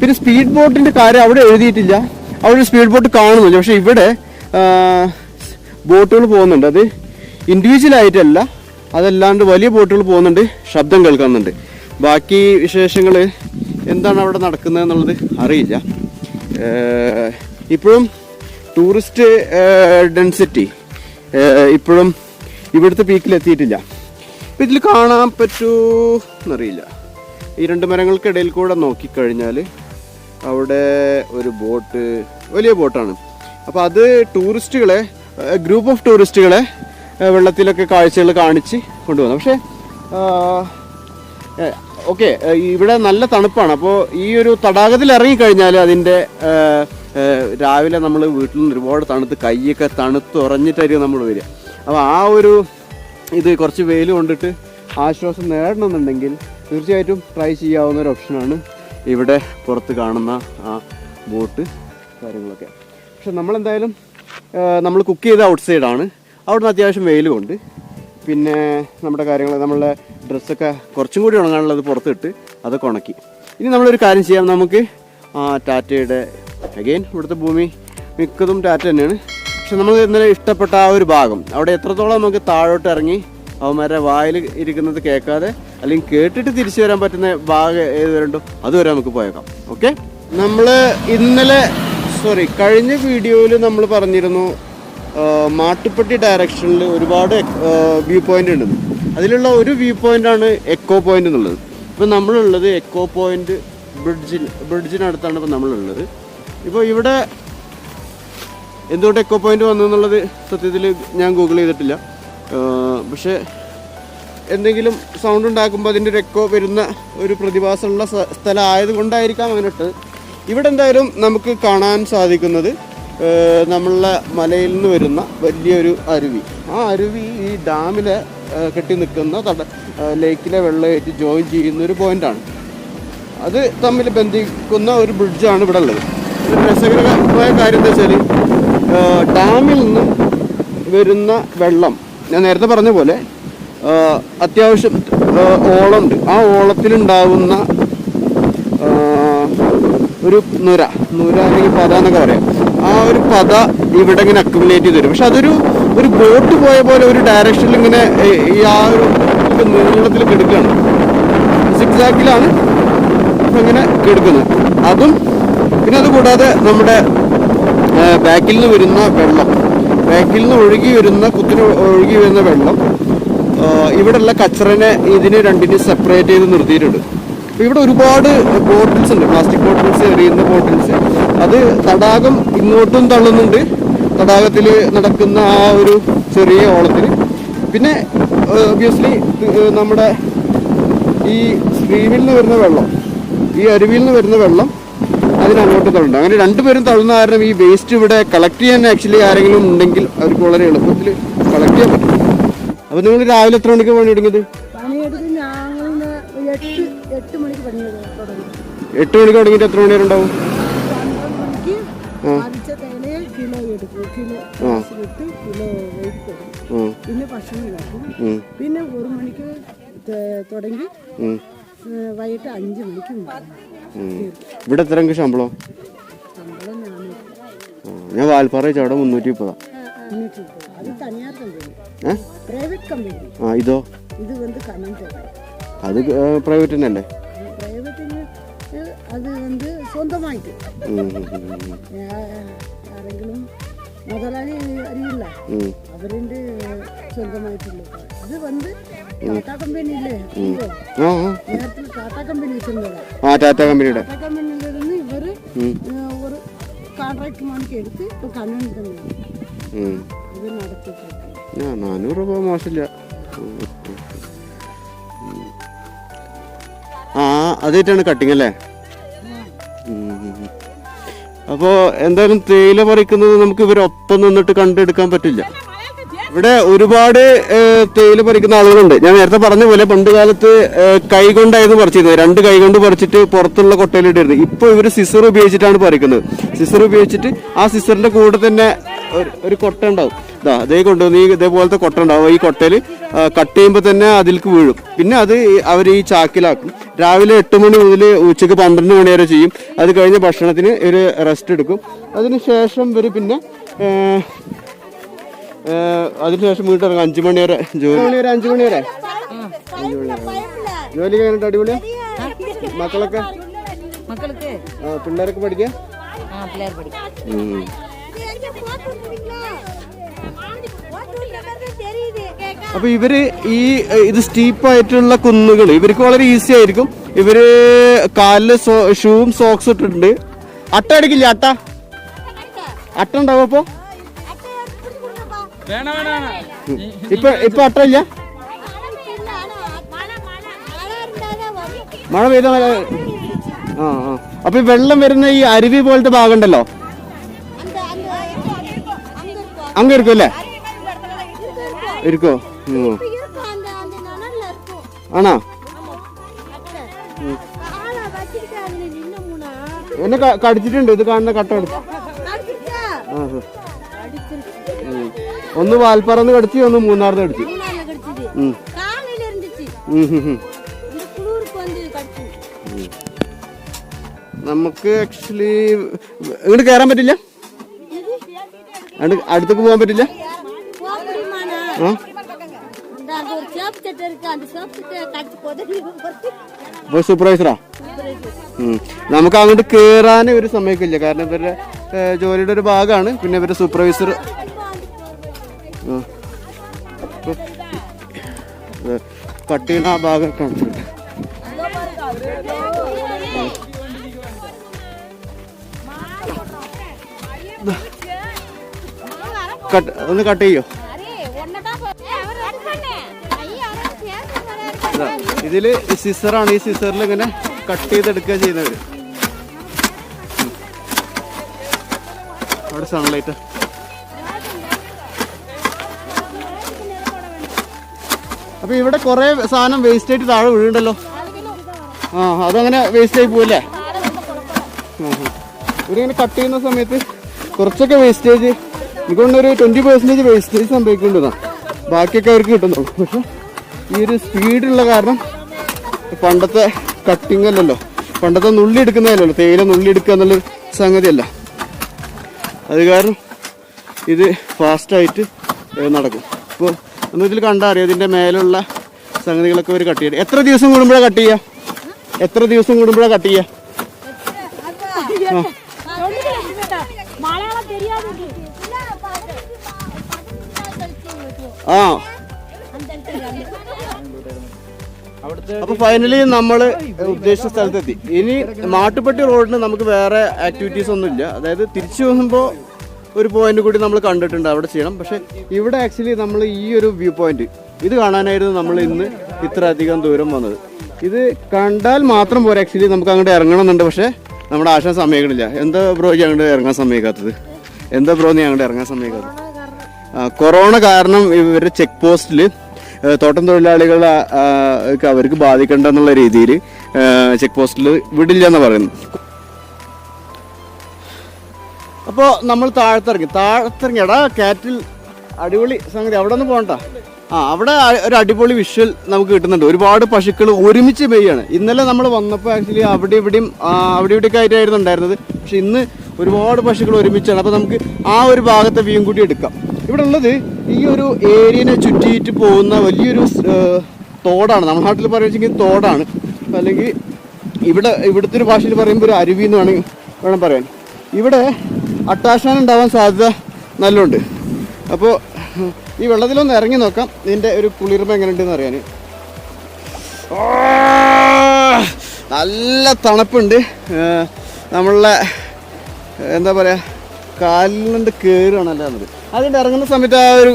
പിന്നെ സ്പീഡ് ബോട്ടിന്റെ കാര്യം അവിടെ എഴുതിയിട്ടില്ല. അവിടെ സ്പീഡ് ബോട്ട് കാണുന്നുണ്ട്. പക്ഷേ ഇവിടെ ബോട്ടുകൾ പോകുന്നുണ്ട്. അത് ഇൻഡിവിജ്വൽ ആയിട്ടല്ല അതല്ലാണ്ട് വലിയ ബോട്ടുകൾ പോകുന്നുണ്ട് ശബ്ദം കേൾക്കുന്നുണ്ട്. ബാക്കി വിശേഷങ്ങൾ എന്താണ് അവിടെ നടക്കുന്നത് എന്നുള്ളത് അറിയില്ല. ഇപ്പോഴും ടൂറിസ്റ്റ് ഡെൻസിറ്റി ഇപ്പോഴും ഇവിടുത്തെ പീക്കിൽ എത്തിയിട്ടില്ല. ഇപ്പം ഇതിൽ കാണാൻ പറ്റൂ എന്നറിയില്ല. ഈ രണ്ട് മരങ്ങൾക്കിടയിൽ കൂടെ നോക്കിക്കഴിഞ്ഞാൽ അവിടെ ഒരു ബോട്ട് വലിയ ബോട്ടാണ്. അപ്പോൾ അത് ടൂറിസ്റ്റുകളെ ഗ്രൂപ്പ് ഓഫ് ടൂറിസ്റ്റുകളെ വെള്ളത്തിലൊക്കെ കാഴ്ചകൾ കാണിച്ച് കൊണ്ടുപോകുന്നു പക്ഷേ ഓക്കെ ഇവിടെ നല്ല തണുപ്പാണ്. അപ്പോൾ ഈ ഒരു തടാകത്തിൽ ഇറങ്ങിക്കഴിഞ്ഞാൽ അതിന്റെ രാവിലെ നമ്മൾ വീട്ടിൽ നിന്ന് ഒരുപാട് തണുത്ത് കൈയൊക്കെ തണുത്ത് ഉറഞ്ഞിട്ടായിരിക്കും നമ്മൾ വരിക. അപ്പോൾ ആ ഒരു ഇത് കുറച്ച് വെയിൽ കൊണ്ടിട്ട് ആശ്വാസം നേടണമെന്നുണ്ടെങ്കിൽ തീർച്ചയായിട്ടും ട്രൈ ചെയ്യാവുന്ന ഒരു ഓപ്ഷനാണ് ഇവിടെ പുറത്ത് കാണുന്ന ആ ബോട്ട്. കാര്യങ്ങളൊക്കെ. പക്ഷെ നമ്മളെന്തായാലും നമ്മൾ കുക്ക് ചെയ്ത ഔട്ട് സൈഡാണ് അവിടുന്ന് അത്യാവശ്യം വെയിലുമുണ്ട് പിന്നെ നമ്മുടെ കാര്യങ്ങൾ നമ്മളുടെ ഡ്രസ്സൊക്കെ കുറച്ചും കൂടി ഉണങ്ങാനുള്ളത് പുറത്തിട്ട് അതൊക്കെ ഉണക്കി. ഇനി നമ്മളൊരു കാര്യം ചെയ്യാം. നമുക്ക് ടാറ്റയുടെ അഗെയിൻ ഇവിടുത്തെ ഭൂമി മിക്കതും ടാറ്റ തന്നെയാണ്. പക്ഷെ നമുക്ക് ഇന്നലെ ഇഷ്ടപ്പെട്ട ആ ഒരു ഭാഗം അവിടെ എത്രത്തോളം നമുക്ക് താഴോട്ട് ഇറങ്ങി അവന്മാരുടെ വായിൽ ഇരിക്കുന്നത് കേൾക്കാതെ അല്ലെങ്കിൽ കേട്ടിട്ട് തിരിച്ചു വരാൻ പറ്റുന്ന ഭാഗം ഏത് വരണ്ടോ അതുവരെ നമുക്ക് പോയേക്കാം. ഓക്കെ നമ്മൾ ഇന്നലെ സോറി കഴിഞ്ഞ വീഡിയോയിൽ നമ്മൾ പറഞ്ഞിരുന്നു മാട്ടുപ്പെട്ടി ഡയറക്ഷനിൽ ഒരുപാട് വ്യൂ പോയിന്റ് ഉണ്ട് അതിലുള്ള ഒരു വ്യൂ ആണ് എക്കോ പോയിന്റ് എന്നുള്ളത്. ഇപ്പം നമ്മളുള്ളത് എക്കോ പോയിന്റ് ബ്രിഡ്ജിൽ ബ്രിഡ്ജിനടുത്താണ് ഇപ്പം നമ്മളുള്ളത്. ഇപ്പോൾ ഇവിടെ എന്തുകൊണ്ട് എക്കോ പോയിന്റ് വന്നു എന്നുള്ളത് സത്യത്തിൽ ഞാൻ ഗൂഗിൾ ചെയ്തിട്ടില്ല. പക്ഷേ എന്തെങ്കിലും സൗണ്ട് ഉണ്ടാക്കുമ്പോൾ അതിന്റെ ഒരു എക്കോ വരുന്ന ഒരു പ്രതിഭാസമുള്ള സ്ഥ- സ്ഥലം ആയതുകൊണ്ടായിരിക്കാം അങ്ങനെ ഇട്ടത്. ഇവിടെ എന്തായാലും നമുക്ക് കാണാൻ സാധിക്കുന്നത് നമ്മളെ മലയിൽ നിന്ന് വരുന്ന വലിയൊരു അരുവി. ആ അരുവി ഈ ഡാമിലെ കെട്ടി നിൽക്കുന്ന തട ലേക്കിലെ വെള്ളമായിട്ട് ജോയിൻ ചെയ്യുന്ന ഒരു പോയിന്റാണ്. അത് തമ്മിൽ ബന്ധിക്കുന്ന ഒരു ബ്രിഡ്ജാണ് ഇവിടെ ഉള്ളത്. രസകരമായ കാര്യം എന്താ വെച്ചാൽ ഡാമിൽ നിന്ന് വരുന്ന വെള്ളം ഞാൻ നേരത്തെ പറഞ്ഞ പോലെ അത്യാവശ്യം ഓളമുണ്ട്. ആ ഓളത്തിലുണ്ടാവുന്ന ഒരു നുര നുര അല്ലെങ്കിൽ പത എന്നൊക്കെ പറയാം. ആ ഒരു പത ഇവിടെ ഇങ്ങനെ അക്യുമുലേറ്റ് ചെയ്ത് വരും പക്ഷെ അതൊരു ഒരു ബോട്ട് പോയ പോലെ ഒരു ഡയറക്ഷനിൽ ഇങ്ങനെ ഈ ആ ഒരു നീളത്തിൽ കിടക്കുകയാണ്. സിക്സാക്കിലാണ് ഇങ്ങനെ കിടക്കുന്നത്. അതും പിന്നെ അത് കൂടാതെ നമ്മുടെ ബാക്കിൽ നിന്ന് വരുന്ന വെള്ളം. ബാക്കിൽ നിന്ന് ഒഴുകി വരുന്ന കുത്തിന് ഒഴുകി വരുന്ന വെള്ളം ഇവിടെയുള്ള കച്ചറനെ ഇതിന് രണ്ടിനും സെപ്പറേറ്റ് ചെയ്ത് നിർത്തിയിട്ടുണ്ട്. ഇവിടെ ഒരുപാട് ബോട്ടിൽസ് ഉണ്ട്. പ്ലാസ്റ്റിക് ബോട്ടിൽസ് എറിയുന്ന ബോട്ടിൽസ് അത് തടാകം ഇങ്ങോട്ടും തള്ളുന്നുണ്ട്. തടാകത്തിൽ നടക്കുന്ന ആ ഒരു ചെറിയ ഓളത്തിൽ പിന്നെ ഒബിയസ്ലി നമ്മുടെ ഈ സ്ട്രീമിൽ നിന്ന് വരുന്ന വെള്ളം ഈ അരുവിയിൽ നിന്ന് വരുന്ന വെള്ളം അതിനങ്ങോട്ട് തള്ളുണ്ട് അങ്ങനെ രണ്ടുപേരും തള്ളുന്ന കാരണം ഈ വേസ്റ്റ് ഇവിടെ കളക്ട് ചെയ്യാൻ ആക്ച്വലി ആരെങ്കിലും ഉണ്ടെങ്കിൽ അവർക്ക് വളരെ എളുപ്പത്തിൽ കളക്ട് ചെയ്യാൻ പറ്റും. അപ്പോൾ നിങ്ങൾ രാവിലെ എത്ര മണിക്ക് പണി എടുക്കുന്നത് പണിയെടുത്ത് ഞങ്ങൾ എട്ട് മണിക്ക് തുടങ്ങി. എട്ട് മണിക്ക് തുടങ്ങിയിട്ട് എത്ര മണി വരെ ഉണ്ടാവും കിലോ എടുക്കും. കിലോ ഇട്ട് കിലോ വെയിറ്റ് കൊടുക്കും ഉം, പിന്നെ ഭക്ഷണം ഉണ്ടാക്കും പിന്നെ ഒരു മണിക്ക് തുടങ്ങി. വൈകിട്ട് അഞ്ച് മണിക്ക്. ഇവിടെ എത്ര ശമ്പളം? ശമ്പളം ഞാൻ വാൽപ്പാറ വെച്ചാൽ അവിടെ മുന്നൂറ്റി മുപ്പതാ അത് തനിയാർ കമ്പനി പ്രൈവറ്റ് കമ്പനി. ആ ഇതോ? ഇത് വന്ന് കമന്റ് അത് പ്രൈവറ്റ് തന്നെയല്ലേ പ്രൈവറ്റിന് അത് வந்து സ്വന്തമായിട്ട് ഉം, ഉം, ഉം, ഉം, യാ- ആരെങ്കിലും മുതലാളി അറിയില്ല ഉം. അവരിൻ്റെ സ്വന്തമായിട്ടുള്ള ഇത് വന്ന് ടാറ്റ കമ്പനി ഇല്ലേ അറിയോ? ആ ആ. നേരത്തെ ടാറ്റ കമ്പനി വെച്ചിരുന്നതാ ആ ടാറ്റ കമ്പനിയുടെ ടാറ്റ കമ്പനിയിലിരുന്ന് ഇവര് ഉം, ഏഹ്, ഒരു കോൺട്രാക്ട് മാണിക്ക് എടുത്ത് ഇപ്പൊ കണ്ണൻ തന്നെ ഉം. ഇത് നടത്തിയിട്ട് ആ നാനൂറ് രൂപ മോശമില്ല അതായിട്ടാണ് കട്ടിങ് അല്ലേ? അപ്പോൾ എന്തായാലും തേയില പറിക്കുന്നത് നമുക്ക് ഇവരൊപ്പം നിന്നിട്ട് കണ്ടെടുക്കാൻ പറ്റില്ല. ഇവിടെ ഒരുപാട് തേയില പറിക്കുന്ന ആളുകളുണ്ട്. ഞാൻ നേരത്തെ പറഞ്ഞ പോലെ പണ്ട് കാലത്ത് കൈകൊണ്ടായിരുന്നു പറിച്ചിരുന്നത്. രണ്ട് കൈ കൊണ്ട് പറിച്ചിട്ട് പുറത്തുള്ള കൊട്ടയിലിട്ടിരുന്നത് ഇപ്പോൾ ഇവർ സിസർ ഉപയോഗിച്ചിട്ടാണ് പറിക്കുന്നത്. സിസർ ഉപയോഗിച്ചിട്ട് ആ സിസറിന്റെ കൂടെ തന്നെ ഒരു കൊട്ട ഉണ്ടാവും. ഇതാ അതേ കൊണ്ടുവന്ന് ഈ ഇതേപോലത്തെ കൊട്ട ഉണ്ടാവും ഈ കൊട്ടയിൽ കട്ട് ചെയ്യുമ്പോൾ തന്നെ അതിലേക്ക് വീഴും. പിന്നെ അത് അവർ ഈ ചാക്കിലാക്കും. രാവിലെ എട്ട് മണി മുതൽ ഉച്ചയ്ക്ക് പന്ത്രണ്ട് മണി വരെ ചെയ്യും. അത് കഴിഞ്ഞ് ഭക്ഷണത്തിന് ഒരു റെസ്റ്റ് എടുക്കും. അതിനുശേഷം ഇവർ പിന്നെ അതിനുശേഷം വീട്ടിൽ ഇറങ്ങും. അഞ്ചു മണി വരെ ജോലി. മണി വരെ അഞ്ചു മണി വരെ. ജോലി കഴിഞ്ഞിട്ട് അടിപൊളി മക്കളൊക്കെ? പിള്ളേരൊക്കെ പഠിക്കാം? അപ്പോൾ ഇവർ ഈ ഇത് സ്റ്റീപ്പ് ആയിട്ടുള്ള കുന്നുകൾ ഇവർക്ക് വളരെ ഈസി ആയിരിക്കും. ഇവർ കാലിൽ ഷൂവും സോക്സ് ഇട്ടിട്ടുണ്ട്. അട്ട അടിക്കില്ല അട്ട? അട്ട ഉണ്ടാവും അപ്പോൾ ഇപ്പൊ ഇപ്പൊ അട്ട ഇല്ല? മഴ പെയ്ത ആ ആ. അപ്പൊ വെള്ളം വരുന്ന ഈ അരുവി പോലത്തെ ഭാഗം ഉണ്ടല്ലോ? അങ്ങ് ഇരിക്കും അല്ലേ? நின்னமுனா എന്നെ ക- കടിച്ചിട്ടുണ്ട് ഇത് കാണുന്ന കട്ട കടിച്ചു அடிச்சிருக்கா ആ, ആ. ഉം. ഒന്ന് വാൽപ്പാറന്ന് കടിച്ചു ഒന്ന് മൂന്നാറിന്ന് കടിച്ചു மூணால கடிச்சது ഉം. காலையில இருந்துச்சு ഉം, ഉം, ഉം. இந்த குளிருக்கு வந்து கடிச்சு നമുക്ക് ആക്ച്വലി ഇങ്ങോട്ട് കയറാൻ പറ്റില്ല അങ്ങട് അടുത്തേക്ക് പോകാൻ പറ്റില്ല போக സൂപ്പർവൈസറാ നമുക്ക് അങ്ങോട്ട് കേറാൻ ഒരു സമയക്കില്ല. കാരണം ഇവരുടെ ജോലിയുടെ ഒരു ഭാഗമാണ്. പിന്നെ ഇവരുടെ സൂപ്പർവൈസർ പട്ടീണ ആ ഭാഗം കാണിച്ചിട്ടുണ്ട് ഒന്ന് കട്ട് ചെയ്യോ? ഇതാ, ഇതിൽ സിസറാണ് ഈ സിസറിൽ ഇങ്ങനെ കട്ട് ചെയ്തെടുക്കുക ചെയ്യുന്നവര്. അവിടെ സൺലൈറ്റ് അപ്പൊ ഇവിടെ കുറെ സാധനം വേസ്റ്റ് ആയിട്ട് താഴെ വീഴുണ്ടല്ലോ ആ അതങ്ങനെ വേസ്റ്റ് ആയി പോവല്ലേ? ഇവരിങ്ങനെ കട്ട് ചെയ്യുന്ന സമയത്ത് കുറച്ചൊക്കെ വേസ്റ്റേജ് എനിക്കൊണ്ടൊരു ട്വന്റി പെർസെന്റേജ് വേസ്റ്റേജ് സംഭവിക്കേണ്ടതാണ് ബാക്കിയൊക്കെ അവർക്ക് കിട്ടുന്നുള്ളൂ. പക്ഷെ ഈ ഒരു സ്പീഡുള്ള കാരണം പണ്ടത്തെ കട്ടിങ് അല്ലല്ലോ. പണ്ടത്തെ നുള്ളി എടുക്കുന്നതല്ലല്ലോ. തേയില നുള്ളി എടുക്കുക എന്നുള്ളൊരു സംഗതിയല്ല. അത് കാരണം ഇത് ഫാസ്റ്റായിട്ട് നടക്കും. അപ്പോൾ നമ്മൾ ഇതിൽ കണ്ടാൽ അറിയാം ഇതിന്റെ മേലുള്ള സംഗതികളൊക്കെ ഒരു കട്ട് ചെയ്യുക എത്ര ദിവസം കൂടുമ്പോഴാണ് കട്ട് ചെയ്യുക എത്ര ദിവസം കൂടുമ്പോഴാണ് കട്ട് ചെയ്യുക ആ. അപ്പൊ ഫൈനലി നമ്മൾ ഉദ്ദേശിച്ച സ്ഥലത്തെത്തി. ഇനി മാട്ടുപ്പെട്ടി റോഡിന് നമുക്ക് വേറെ ആക്ടിവിറ്റീസ് ഒന്നും ഇല്ല അതായത് തിരിച്ചു പോകുമ്പോൾ ഒരു പോയിന്റ് കൂടി നമ്മൾ കണ്ടിട്ടുണ്ട് അവിടെ ചെയ്യണം. പക്ഷെ ഇവിടെ ആക്ച്വലി നമ്മൾ ഈ ഒരു വ്യൂ പോയിന്റ് ഇത് കാണാനായിരുന്നു നമ്മൾ ഇന്ന് ഇത്ര അധികം ദൂരം വന്നത്. ഇത് കണ്ടാൽ മാത്രം പോരാ ആക്ച്വലി നമുക്ക് അങ്ങോട്ട് ഇറങ്ങണമെന്നുണ്ട്. പക്ഷേ നമ്മുടെ ആശാൻ സമയങ്ങളില്ല എന്താ ബ്രോ അങ്ങോട്ട് ഇറങ്ങാൻ സമയക്കാത്തത് എന്താ ബ്രോ നീ അങ്ങോട്ട് ഇറങ്ങാൻ സമയക്കാത്തത് കൊറോണ കാരണം ഇവരുടെ ചെക്ക് പോസ്റ്റിൽ തോട്ടം തൊഴിലാളികൾ അവർക്ക് ബാധിക്കണ്ട എന്നുള്ള രീതിയിൽ ചെക്ക് പോസ്റ്റിൽ വിടില്ല എന്ന് പറയുന്നു. അപ്പോൾ നമ്മൾ താഴത്തിറങ്ങി. താഴത്തിറങ്ങി. എടാ കാറ്റിൽ അടിപൊളി സംഗതി. അവിടെ ഒന്ന് പോകണ്ട. ആ അവിടെ ഒരു അടിപൊളി വിഷ്വൽ നമുക്ക് കിട്ടുന്നുണ്ട്. ഒരുപാട് പശുക്കൾ ഒരുമിച്ച് പെയ്യാണ്. ഇന്നലെ നമ്മൾ വന്നപ്പോൾ ആക്ച്വലി അവിടെ ഇവിടെയും അവിടെ ഇവിടെയൊക്കെ ആയിട്ടായിരുന്നു ഉണ്ടായിരുന്നത്. പക്ഷെ ഇന്ന് ഒരുപാട് പശുക്കൾ ഒരുമിച്ചാണ്. അപ്പോൾ നമുക്ക് ആ ഒരു ഭാഗത്തെ വ്യൂ കൂടി എടുക്കാം. ഇവിടെ ഉള്ളത് ഈ ഒരു ഏരിയനെ ചുറ്റിയിട്ട് പോകുന്ന വലിയൊരു തോടാണ്. നമ്മുടെ നാട്ടിൽ പറയുകയെങ്കിൽ തോടാണ്. അല്ലെങ്കിൽ ഇവിടെ ഇവിടുത്തെ ഒരു ഭാഷയിൽ പറയുമ്പോൾ ഒരു അരുവി എന്ന് വേണമെങ്കിൽ വേണം പറയാൻ. ഇവിടെ അട്ടാശാൻ ഉണ്ടാവാൻ സാധ്യത നല്ലുണ്ട്. അപ്പോൾ ഈ വെള്ളത്തിലൊന്ന് ഇറങ്ങി നോക്കാം. ഇതിന്റെ ഒരു കുളിർമ എങ്ങനെയുണ്ടെന്ന് അറിയാൻ. നല്ല തണുപ്പുണ്ട്. നമ്മളെ എന്താ പറയുക കാലിൽ നിന്ന് കയറുകയാണല്ലോ എന്നത് അതിന്റെ ഇറങ്ങുന്ന സമയത്ത് ആ ഒരു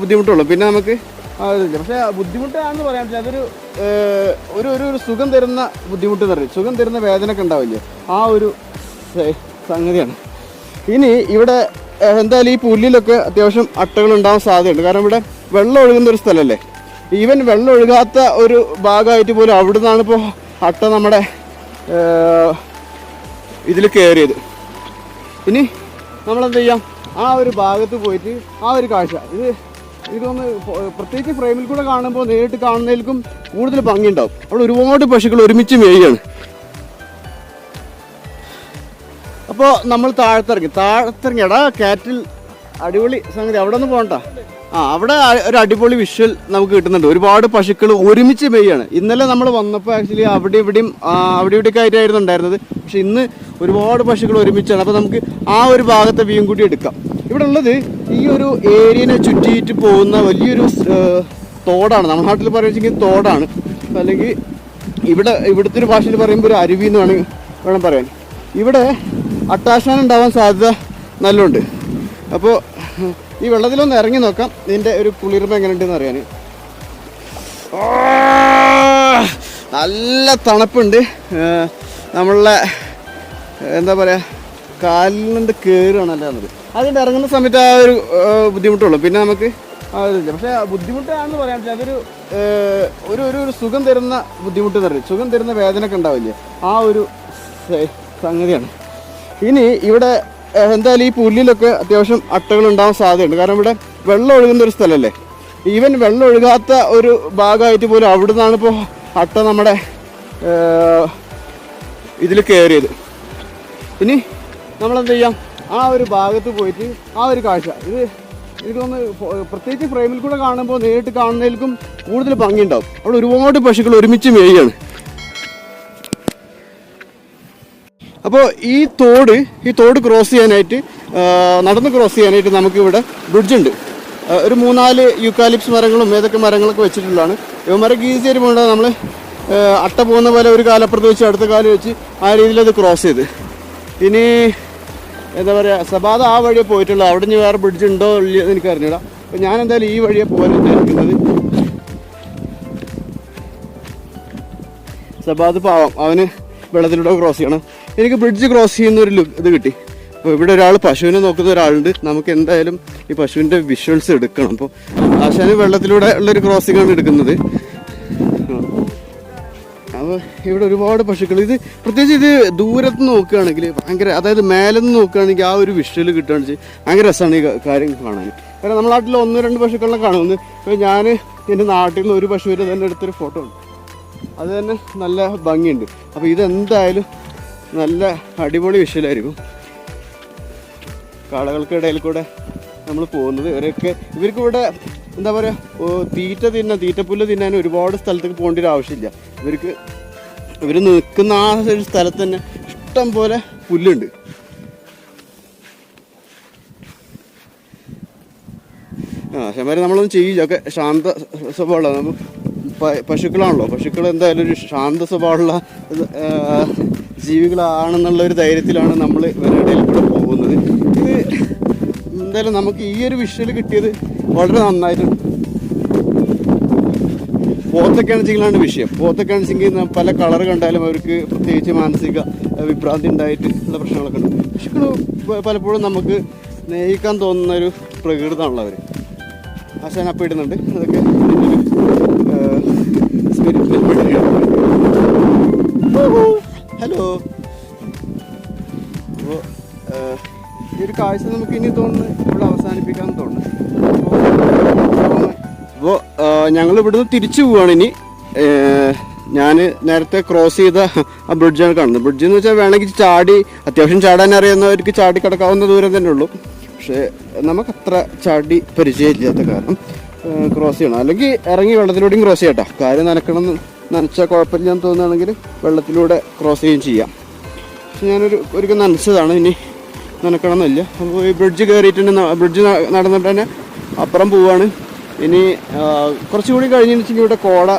ബുദ്ധിമുട്ടുള്ളൂ. പിന്നെ നമുക്ക് ഇതില്ല. പക്ഷേ ബുദ്ധിമുട്ടാണെന്ന് പറയാൻ പറ്റില്ല അതൊരു ഒരു ഒരു ഒരു സുഖം തരുന്ന ബുദ്ധിമുട്ട് എന്ന് പറയും. സുഖം തരുന്ന വേദനയൊക്കെ ഉണ്ടാവില്ലേ? ആ ഒരു സംഗതിയാണ്. ഇനി ഇവിടെ എന്തായാലും ഈ പുല്ലിലൊക്കെ അത്യാവശ്യം അട്ടകൾ ഉണ്ടാകാൻ സാധ്യതയുണ്ട്. കാരണം ഇവിടെ വെള്ളം ഒഴുകുന്ന ഒരു സ്ഥലമല്ലേ ഈവൻ വെള്ളം ഒഴുകാത്ത ഒരു ഭാഗമായിട്ട് പോലും അവിടെ നിന്നാണ് ഇപ്പോൾ അട്ട നമ്മുടെ ഇതിൽ കയറിയത് ഇനി നമ്മളെന്ത് ചെയ്യാം? ആ ഒരു ഭാഗത്ത് പോയിട്ട് ആ ഒരു കാഴ്ച. ഇത് ഇതൊന്ന് പ്രത്യേകിച്ച് ഫ്രെയിമിൽ കൂടെ കാണുമ്പോൾ നേരിട്ട് കാണുന്നതിൽക്കും കൂടുതൽ ഭംഗിയുണ്ടാവും. അവിടെ ഒരുപാട് പശുക്കൾ ഒരുമിച്ച് മേയുകയാണ്. അപ്പോൾ നമ്മൾ താഴത്തിറങ്ങി. താഴത്തിറങ്ങി. എടാ കാറ്റിൽ അടിപൊളി സംഗതി. അവിടെ ഒന്ന് പോകണ്ട ആ അവിടെ ഒരു അടിപൊളി വിഷ്വൽ നമുക്ക് കിട്ടുന്നുണ്ട്. ഒരുപാട് പശുക്കൾ ഒരുമിച്ച് പെയ്യാണ്. ഇന്നലെ നമ്മൾ വന്നപ്പോൾ ആക്ച്വലി അവിടെ ഇവിടെയും അവിടെ ഇവിടെയൊക്കെ ആയിട്ടായിരുന്നു ഉണ്ടായിരുന്നത്. പക്ഷെ ഇന്ന് ഒരുപാട് പശുക്കൾ ഒരുമിച്ചാണ്. അപ്പോൾ നമുക്ക് ആ ഒരു ഭാഗത്തെ വ്യൂ കൂടി എടുക്കാം. ഇവിടെ ഉള്ളത് ഈ ഒരു ഏരിയനെ ചുറ്റിയിട്ട് പോകുന്ന വലിയൊരു തോടാണ്. നമ്മുടെ നാട്ടിൽ പറയുകയെങ്കിൽ തോടാണ്. അല്ലെങ്കിൽ ഇവിടെ ഇവിടുത്തെ ഒരു ഭാഷയിൽ പറയുമ്പോൾ ഒരു അരുവി എന്ന് വേണമെങ്കിൽ വേണം പറയാൻ. ഇവിടെ അട്ടാശാൻ ഉണ്ടാവാൻ സാധ്യത നല്ലുണ്ട്. അപ്പോൾ ഈ വെള്ളത്തിലൊന്ന് ഇറങ്ങി നോക്കാം. ഇതിന്റെ ഒരു കുളിർമ എങ്ങനെയുണ്ടെന്ന് അറിയാൻ. നല്ല തണുപ്പുണ്ട്. നമ്മളെ എന്താ പറയുക കാലിലുണ്ട് കയറുകയാണല്ലോ എന്നത് അതിന്റെ ഇറങ്ങുന്ന സമയത്ത് ആ ഒരു ബുദ്ധിമുട്ടുള്ളൂ. പിന്നെ നമുക്ക് അതില്ല പക്ഷേ ബുദ്ധിമുട്ടാണെന്ന് പറയാൻ പറ്റില്ല. അതൊരു ഒരു ഒരു ഒരു സുഖം തരുന്ന ബുദ്ധിമുട്ട് തരും സുഖം തരുന്ന വേദനയൊക്കെ ഉണ്ടാവില്ലേ? ആ ഒരു സംഗതിയാണ്. ഇനി ഇവിടെ എന്തായാലും ഈ പുല്ലിലൊക്കെ അത്യാവശ്യം അട്ടകൾ ഉണ്ടാവാൻ സാധ്യതയുണ്ട്. കാരണം ഇവിടെ വെള്ളം ഒഴുകുന്ന ഒരു സ്ഥലമല്ലേ ഈവൻ വെള്ളം ഒഴുകാത്ത ഒരു ഭാഗമായിട്ട് പോലും അവിടെ നിന്നാണ് ഇപ്പോൾ അട്ട നമ്മുടെ ഇതിൽ കയറിയത് ഇനി നമ്മളെന്ത് ചെയ്യാം? ആ ഒരു ഭാഗത്ത് പോയിട്ട് ആ ഒരു കാഴ്ച. ഇത് എനിക്ക് തോന്നുന്നു പ്രത്യേകിച്ച് ഫ്രെയിമിൽ കൂടെ കാണുമ്പോൾ നേരിട്ട് കാണുന്നതിലും കൂടുതൽ ഭംഗിയുണ്ടാവും. അവിടെ ഒരുപാട് പശുക്കൾ ഒരുമിച്ച് മേയുകയാണ്. അപ്പോൾ ഈ തോട് ഈ തോട് ക്രോസ് ചെയ്യാനായിട്ട് നടന്ന് ക്രോസ് ചെയ്യാനായിട്ട് നമുക്കിവിടെ ബ്രിഡ്ജുണ്ട് ഒരു മൂന്നാൽ യൂക്കാലിപ്സ് മരങ്ങളും ഏതൊക്കെ മരങ്ങളൊക്കെ വെച്ചിട്ടുള്ളതാണ്. ഇവന്മാരൊക്കെ ഈസി ആയിട്ട് നമ്മൾ അട്ട പോകുന്ന പോലെ ഒരു കാലപ്പുറത്ത് വെച്ച് അടുത്ത കാലം വെച്ച് ആ രീതിയിൽ അത് ക്രോസ് ചെയ്ത്. ഇനി എന്താ പറയുക സബാദ ആ വഴിയെ പോയിട്ടുള്ളൂ. അവിടെ ഇനി വേറെ ബ്രിഡ്ജ് ഉണ്ടോ ഇല്ലയോ എനിക്ക് അറിഞ്ഞില്ല അപ്പോൾ ഞാൻ എന്തായാലും ഈ വഴിയെ പോകാൻ വിചാരിക്കുന്നത് സബാദ് പാവം. അവന് വെള്ളത്തിലൂടെ ക്രോസ് ചെയ്യണം. എനിക്ക് ബ്രിഡ്ജ് ക്രോസ് ചെയ്യുന്ന ഒരു ഇത് കിട്ടി. അപ്പോൾ ഇവിടെ ഒരാൾ പശുവിനെ നോക്കുന്ന ഒരാളുണ്ട്. നമുക്ക് എന്തായാലും ഈ പശുവിന്റെ വിഷ്വൽസ് എടുക്കണം. അപ്പോൾ ആശാന് വെള്ളത്തിലൂടെ ഉള്ളൊരു ക്രോസിംഗ് ആണ് എടുക്കുന്നത്. അപ്പോൾ ഇവിടെ ഒരുപാട് പശുക്കൾ. ഇത് പ്രത്യേകിച്ച് ഇത് ദൂരത്ത് നോക്കുകയാണെങ്കിൽ ഭയങ്കര അതായത് മേലെ നിന്ന് നോക്കുകയാണെങ്കിൽ ആ ഒരു വിഷ്വൽ കിട്ടുകയാണെന്ന് വെച്ചാൽ ഭയങ്കര രസമാണ് ഈ കാര്യം കാണാൻ. കാരണം നമ്മുടെ നാട്ടിൽ ഒന്ന് രണ്ട് പശുക്കളെ കാണുന്നു ഇപ്പോൾ ഞാൻ എന്റെ നാട്ടിൽ നിന്ന് ഒരു പശുവിന്റെ തന്നെ എടുത്തൊരു ഫോട്ടോ ഉണ്ട്. അത് തന്നെ നല്ല ഭംഗിയുണ്ട്. അപ്പോൾ ഇതെന്തായാലും നല്ല അടിപൊളി വിഷ്വലായിരിക്കും കാളകൾക്കിടയിൽ കൂടെ നമ്മൾ പോകുന്നത്. ഇവരൊക്കെ ഇവർക്ക് ഇവിടെ എന്താ പറയുക തീറ്റ തിന്നാൻ തീറ്റപ്പുല്ല് തിന്നാൻ ഒരുപാട് സ്ഥലത്തേക്ക് പോകേണ്ട ഒരു ആവശ്യമില്ല. ഇവർക്ക് ഇവർ നിൽക്കുന്ന ആ ഒരു സ്ഥലത്ത് തന്നെ ഇഷ്ടം പോലെ പുല്ലുണ്ട്. ആ ശമാരി നമ്മളൊന്നും ചെയ്യില്ല ഒക്കെ ശാന്ത സ്വഭാവമുള്ള പശുക്കളാണല്ലോ. പശുക്കൾ എന്തായാലും ഒരു ശാന്ത സ്വഭാവമുള്ള ജീവികളാണെന്നുള്ള ഒരു ധൈര്യത്തിലാണ് നമ്മൾ ഇവരുടെ കൂടെ പോകുന്നത്. ഇത് എന്തായാലും നമുക്ക് ഈ ഒരു വിഷ്വൽ കിട്ടിയത് വളരെ നന്നായിട്ടുണ്ട് പോത്തൊക്കെയാണ് വെച്ചെങ്കിലാണ് വിഷയം. പോത്തൊക്കെയാണ് വെച്ചെങ്കിൽ പല കളർ കണ്ടാലും അവർക്ക് പ്രത്യേകിച്ച് മാനസിക വിഭ്രാന്തി ഉണ്ടായിട്ട് ഉള്ള പ്രശ്നങ്ങളൊക്കെ ഉണ്ട്. പശുക്കൾ പലപ്പോഴും നമുക്ക് സ്നേഹിക്കാൻ തോന്നുന്ന ഒരു പ്രകൃതമാണല്ലോ ആശാൻ അപ്പം ഇടുന്നുണ്ട്. അതൊക്കെ സ്പിരിറ്റിൽ ഹലോ അപ്പോൾ ഈ ഒരു കാഴ്ച നമുക്ക് ഇനി തോന്നുന്നു ഇവിടെ അവസാനിപ്പിക്കാൻ തോന്നുന്നു. അപ്പോൾ ഞങ്ങൾ ഇവിടുന്ന് തിരിച്ചു പോവാണ് ഇനി. ഞാൻ നേരത്തെ ക്രോസ് ചെയ്ത ആ ബ്രിഡ്ജാണ് കാണുന്നത്. ബ്രിഡ്ജ് എന്ന് വെച്ചാൽ വേണമെങ്കിൽ ചാടി അത്യാവശ്യം ചാടാൻ അറിയുന്നവർക്ക് ചാടി കിടക്കാവുന്ന ദൂരം തന്നെ ഉള്ളൂ. പക്ഷേ നമുക്ക് അത്ര ചാടി പരിചയമില്ലാത്ത കാരണം ക്രോസ് ചെയ്യണം. അല്ലെങ്കിൽ ഇറങ്ങി വെള്ളത്തിലൂടെയും ക്രോസ് ചെയ്യട്ടോ. കാര്യം നനക്കണം നനച്ചാൽ കുഴപ്പമില്ലെന്ന് തോന്നുകയാണെങ്കിൽ വെള്ളത്തിലൂടെ ക്രോസ് ചെയ്യുകയും ചെയ്യാം. പക്ഷെ ഞാനൊരു ഒരിക്കൽ നനച്ചതാണ് ഇനി നനക്കണമെന്നില്ല. അപ്പോൾ ഈ ബ്രിഡ്ജ് കയറിയിട്ടുണ്ട് ബ്രിഡ്ജ് നടന്നിട്ട് തന്നെ അപ്പുറം പോവാണ്. ഇനി കുറച്ചുകൂടി വെച്ചാൽ ഇവിടെ കോട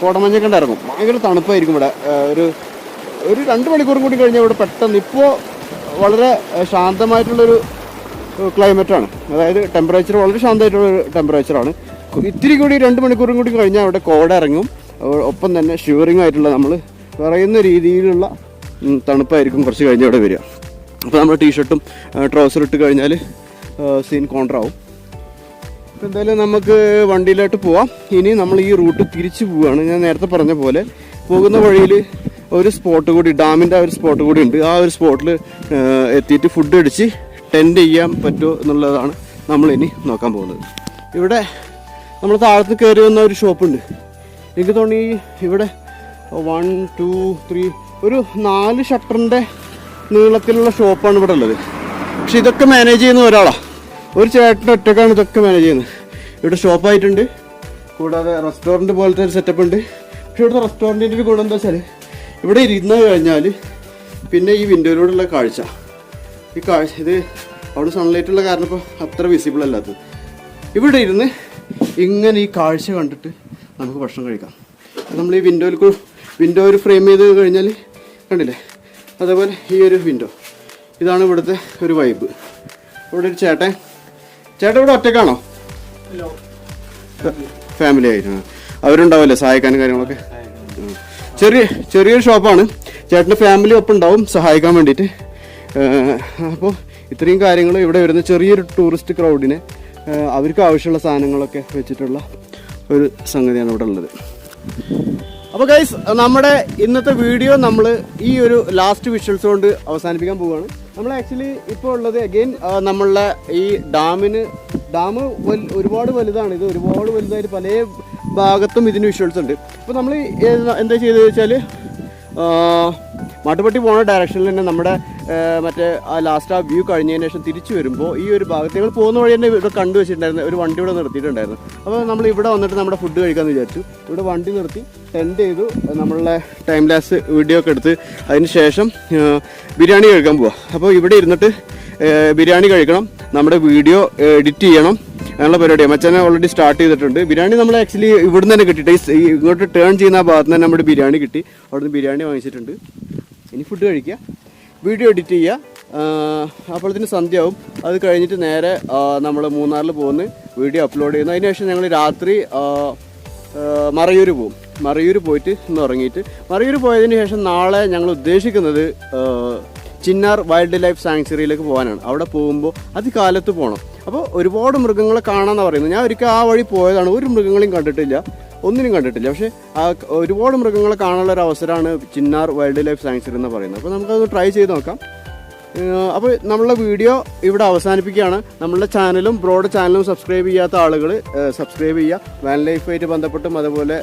കോടമഞ്ഞൊക്കെ ഉണ്ടായിരുന്നു. ഭയങ്കര തണുപ്പായിരിക്കും ഇവിടെ. ഒരു ഒരു രണ്ട് മണിക്കൂർ കൂടി കഴിഞ്ഞാൽ ഇവിടെ പെട്ടെന്ന് ഇപ്പോൾ വളരെ ശാന്തമായിട്ടുള്ളൊരു ക്ലൈമറ്റാണ് അതായത് ടെമ്പറേച്ചർ വളരെ ശാന്തമായിട്ടുള്ളൊരു ടെമ്പറേച്ചറാണ് ഇത്തിരി കൂടി രണ്ട് മണിക്കൂറും കൂടി കഴിഞ്ഞാൽ അവിടെ കോട ഇറങ്ങും. ഒപ്പം തന്നെ ഷിവറിങ് ആയിട്ടുള്ള നമ്മൾ പറയുന്ന രീതിയിലുള്ള തണുപ്പായിരിക്കും കുറച്ച് കഴിഞ്ഞ് അവിടെ വരിക. അപ്പോൾ നമ്മൾ ടീഷർട്ടും ട്രൗസർ ഇട്ട് കഴിഞ്ഞാൽ സീൻ കോൺട്രാവും അപ്പോൾ എന്തായാലും നമുക്ക് വണ്ടിയിലോട്ട് പോവാം. ഇനി നമ്മൾ ഈ റൂട്ട് തിരിച്ചു പോവുകയാണ്. ഞാൻ നേരത്തെ പറഞ്ഞ പോലെ പോകുന്ന വഴിയിൽ ഒരു സ്പോട്ട് കൂടി ഡാമിന്റെ ആ ഒരു സ്പോട്ട് കൂടി ഉണ്ട്. ആ ഒരു സ്പോട്ടിൽ എത്തിയിട്ട് ഫുഡ് അടിച്ച് ടെന്റ് ചെയ്യാൻ പറ്റുമോ എന്നുള്ളതാണ് നമ്മളിനി നോക്കാൻ പോകുന്നത്. ഇവിടെ നമ്മൾ താഴത്ത് കയറി വന്ന ഒരു ഷോപ്പുണ്ട് എനിക്ക് തോന്നി ഇവിടെ വൺ ടു ത്രീ ഒരു നാല് ഷട്ടറിന്റെ നീളത്തിലുള്ള ഷോപ്പാണ് ഇവിടെ ഉള്ളത്. പക്ഷെ ഇതൊക്കെ മാനേജ് ചെയ്യുന്ന ഒരാളാണ് ഒരു ചേട്ടൻ ഒറ്റക്കാണ് ഇതൊക്കെ മാനേജ് ചെയ്യുന്നത്. ഇവിടെ ഷോപ്പായിട്ടുണ്ട് കൂടാതെ റെസ്റ്റോറന്റ് പോലത്തെ ഒരു സെറ്റപ്പ് ഉണ്ട്. പക്ഷെ ഇവിടുത്തെ റെസ്റ്റോറന്റിന്റെ ഒരു ഗുണം എന്താ വെച്ചാൽ ഇവിടെ ഇരുന്ന് കഴിഞ്ഞാൽ പിന്നെ ഈ വിൻഡോയിലൂടെയുള്ള കാഴ്ച. ഈ കാഴ്ച ഇത് അവിടെ സൺലൈറ്റ് ഉള്ള കാരണം ഇപ്പോൾ അത്ര വിസിബിൾ അല്ലാത്തത്. ഇവിടെ ഇരുന്ന് ഇങ്ങനെ ഈ കാഴ്ച കണ്ടിട്ട് നമുക്ക് ഭക്ഷണം കഴിക്കാം. നമ്മൾ ഈ വിൻഡോയിൽ വിൻഡോ ഒരു ഫ്രെയിം ചെയ്ത് കഴിഞ്ഞാൽ കണ്ടില്ലേ? അതേപോലെ ഈ ഒരു വിൻഡോ ഇതാണ് ഇവിടുത്തെ ഒരു വൈബ് ഇവിടെ ഒരു ചേട്ടൻ ചേട്ടൻ ഇവിടെ ഒറ്റക്കാണോ ഫാമിലി ആയിട്ട് ആ. അവരുണ്ടാവില്ലേ? സഹായിക്കാനും കാര്യങ്ങളൊക്കെ? ചെറിയ ചെറിയൊരു ഷോപ്പാണ് ചേട്ടന്റെ ഫാമിലി ഒപ്പം ഉണ്ടാവും സഹായിക്കാൻ വേണ്ടിയിട്ട്. അപ്പോൾ ഇത്രയും കാര്യങ്ങൾ ഇവിടെ വരുന്ന ചെറിയൊരു ടൂറിസ്റ്റ് ക്രൗഡിനെ അവർക്ക് ആവശ്യമുള്ള സാധനങ്ങളൊക്കെ വെച്ചിട്ടുള്ള ഒരു സംഗതിയാണ് ഇവിടെ ഉള്ളത്. അപ്പോൾ ഗൈസ് നമ്മുടെ ഇന്നത്തെ വീഡിയോ നമ്മൾ ഈ ഒരു ലാസ്റ്റ് വിഷ്വൽസ് കൊണ്ട് അവസാനിപ്പിക്കാൻ പോവുകയാണ്. നമ്മൾ ആക്ച്വലി ഇപ്പോൾ ഉള്ളത് അഗെയിൻ നമ്മളുടെ ഈ ഡാമിന് ഡാം ഒരുപാട് വലുതാണ്. ഇത് ഒരുപാട് വലുതായിട്ട് പല ഭാഗത്തും ഇതിന് വിഷ്വൽസ് ഉണ്ട്. അപ്പോൾ നമ്മൾ എന്താ ചെയ്തത് വെച്ചാൽ മാട്ടുപ്പെട്ടി പോണ ഡയറക്ഷനിൽ തന്നെ നമ്മുടെ മറ്റേ ആ ലാസ്റ്റ് ആ വ്യൂ കഴിഞ്ഞതിന് ശേഷം തിരിച്ചു വരുമ്പോൾ ഈ ഒരു ഭാഗത്ത് ഞങ്ങൾ പോകുന്ന വഴി തന്നെ ഇവിടെ കണ്ടു വെച്ചിട്ടുണ്ടായിരുന്നു. ഒരു വണ്ടി ഇവിടെ നിർത്തിയിട്ടുണ്ടായിരുന്നു. അപ്പോൾ നമ്മൾ ഇവിടെ വന്നിട്ട് നമ്മുടെ ഫുഡ് കഴിക്കാമെന്ന് വിചാരിച്ചു. ഇവിടെ വണ്ടി നിർത്തി ടെന്റ് ചെയ്തു. നമ്മളുടെ ടൈം ലാസ് വീഡിയോ ഒക്കെ എടുത്ത് അതിന് ശേഷം ബിരിയാണി കഴിക്കാൻ പോവാം. അപ്പോൾ ഇവിടെ ഇരുന്നിട്ട് ബിരിയാണി കഴിക്കണം. നമ്മുടെ വീഡിയോ എഡിറ്റ് ചെയ്യണം. അങ്ങനെയുള്ള പരിപാടിയാണ് മച്ചാനെ ഓൾറെഡി സ്റ്റാർട്ട് ചെയ്തിട്ടുണ്ട്. ബിരിയാണി നമ്മൾ ആക്ച്വലി ഇവിടുന്ന് തന്നെ കിട്ടിയിട്ട് ഇങ്ങോട്ട് ടേൺ ചെയ്യുന്ന ഭാഗത്ത് തന്നെ നമ്മുടെ ബിരിയാണി കിട്ടി. അവിടുന്ന് ബിരിയാണി വാങ്ങിച്ചിട്ടുണ്ട്. ഇനി ഫുഡ് കഴിക്കുക. വീഡിയോ എഡിറ്റ് ചെയ്യുക. അപ്പോഴത്തേന് സന്ധ്യയാവും. അത് കഴിഞ്ഞിട്ട് നേരെ നമ്മൾ മൂന്നാറിൽ പോകുന്നു. വീഡിയോ അപ്ലോഡ് ചെയ്യുന്നു. അതിനുശേഷം ഞങ്ങൾ രാത്രി മറയൂർ പോകും. മറയൂർ പോയിട്ട് ഇന്ന് ഉറങ്ങിയിട്ട്. മറയൂർ പോയതിന് ശേഷം നാളെ ഞങ്ങൾ ഉദ്ദേശിക്കുന്നത് ചിന്നാർ വൈൽഡ് ലൈഫ് സാങ്ച്വറിയിലേക്ക് പോകാനാണ്. അവിടെ പോകുമ്പോൾ അതികാലത്ത് പോകണം അപ്പോൾ ഒരുപാട് മൃഗങ്ങളെ കാണാമെന്നാണ് പറയുന്നത്. ഞാൻ ഒരിക്കൽ ആ വഴി പോയതാണ്. ഒരു മൃഗങ്ങളെയും കണ്ടിട്ടില്ല. ഒന്നിനും കണ്ടിട്ടില്ല. പക്ഷേ ഒരുപാട് മൃഗങ്ങളെ കാണാനുള്ള ഒരു അവസരമാണ് ചിന്നാർ വൈൽഡ് ലൈഫ് സാങ്ച്വറി എന്ന് പറയുന്നത്. അപ്പോൾ നമുക്കത് ട്രൈ ചെയ്ത് നോക്കാം. അപ്പോൾ നമ്മളുടെ വീഡിയോ ഇവിടെ അവസാനിപ്പിക്കുകയാണ്. നമ്മളുടെ ചാനലും ബ്രോഡ് ചാനലും സബ്സ്ക്രൈബ് ചെയ്യാത്ത ആളുകൾ സബ്സ്ക്രൈബ് ചെയ്യുക. വാൻ ലൈഫുമായിട്ട് ബന്ധപ്പെട്ടും അതുപോലെ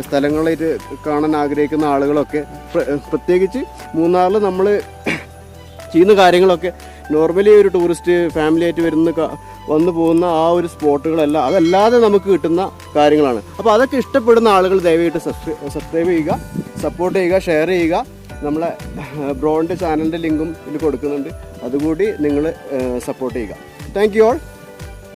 സ്ഥലങ്ങളായിട്ട് കാണാൻ ആഗ്രഹിക്കുന്ന ആളുകളൊക്കെ പ്ര- പ്രത്യേകിച്ച് മൂന്നാറിൽ നമ്മൾ ചെയ്യുന്ന കാര്യങ്ങളൊക്കെ നോർമലി ഒരു ടൂറിസ്റ്റ് ഫാമിലി ആയിട്ട് വരുന്ന വന്നു പോകുന്ന ആ ഒരു സ്പോട്ടുകളെല്ലാം അതല്ലാതെ നമുക്ക് കിട്ടുന്ന കാര്യങ്ങളാണ്. അപ്പോൾ അതൊക്കെ ഇഷ്ടപ്പെടുന്ന ആളുകൾ ദയവായിട്ട് സബ്സ്ക്രൈബ് ചെയ്യുക സപ്പോർട്ട് ചെയ്യുക ഷെയർ ചെയ്യുക. നമ്മളെ ബ്രോണിന്റെ ചാനലിന്റെ ലിങ്കും ഇതിൽ കൊടുക്കുന്നുണ്ട്. അതുകൂടി നിങ്ങൾ സപ്പോർട്ട് ചെയ്യുക. Thank you all